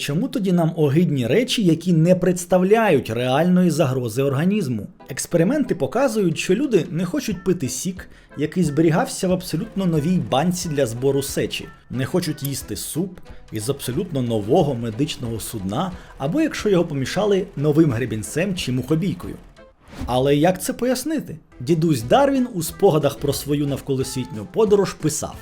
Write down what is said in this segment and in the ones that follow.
Чому тоді нам огидні речі, які не представляють реальної загрози організму? Експерименти показують, що люди не хочуть пити сік, який зберігався в абсолютно новій банці для збору сечі, не хочуть їсти суп із абсолютно нового медичного судна, або якщо його помішали новим гребінцем чи мухобійкою. Але як це пояснити? Дідусь Дарвін у спогадах про свою навколосвітню подорож писав: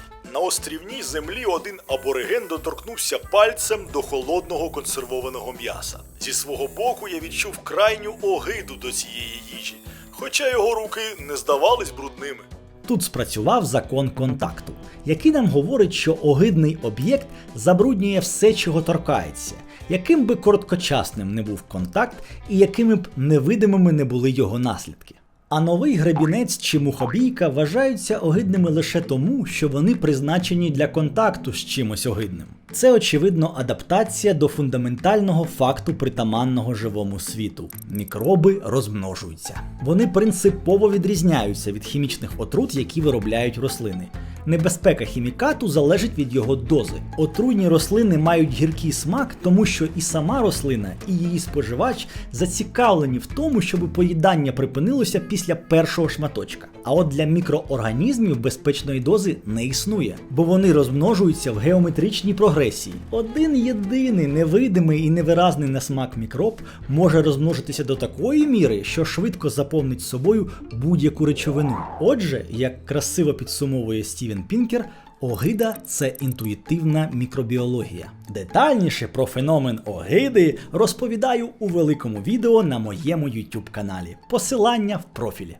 острівній землі один абориген доторкнувся пальцем до холодного консервованого м'яса. Зі свого боку я відчув крайню огиду до цієї їжі, хоча його руки не здавались брудними. Тут спрацював закон контакту, який нам говорить, що огидний об'єкт забруднює все, чого торкається, яким би короткочасним не був контакт і якими б невидимими не були його наслідки. А новий гребінець чи мухобійка вважаються огидними лише тому, що вони призначені для контакту з чимось огидним. Це очевидно адаптація до фундаментального факту притаманного живому світу. Мікроби розмножуються. Вони принципово відрізняються від хімічних отрут, які виробляють рослини. Небезпека хімікату залежить від його дози. Отруйні рослини мають гіркий смак, тому що і сама рослина, і її споживач зацікавлені в тому, щоб поїдання припинилося після першого шматочка. А от для мікроорганізмів безпечної дози не існує, бо вони розмножуються в геометричній прогресії. Один єдиний невидимий і невиразний на смак мікроб може розмножитися до такої міри, що швидко заповнить собою будь-яку речовину. Отже, як красиво підсумовує Стівен Пінкер, Огида це інтуїтивна мікробіологія. Детальніше про феномен огиди розповідаю у великому відео на моєму YouTube каналі. Посилання в профілі.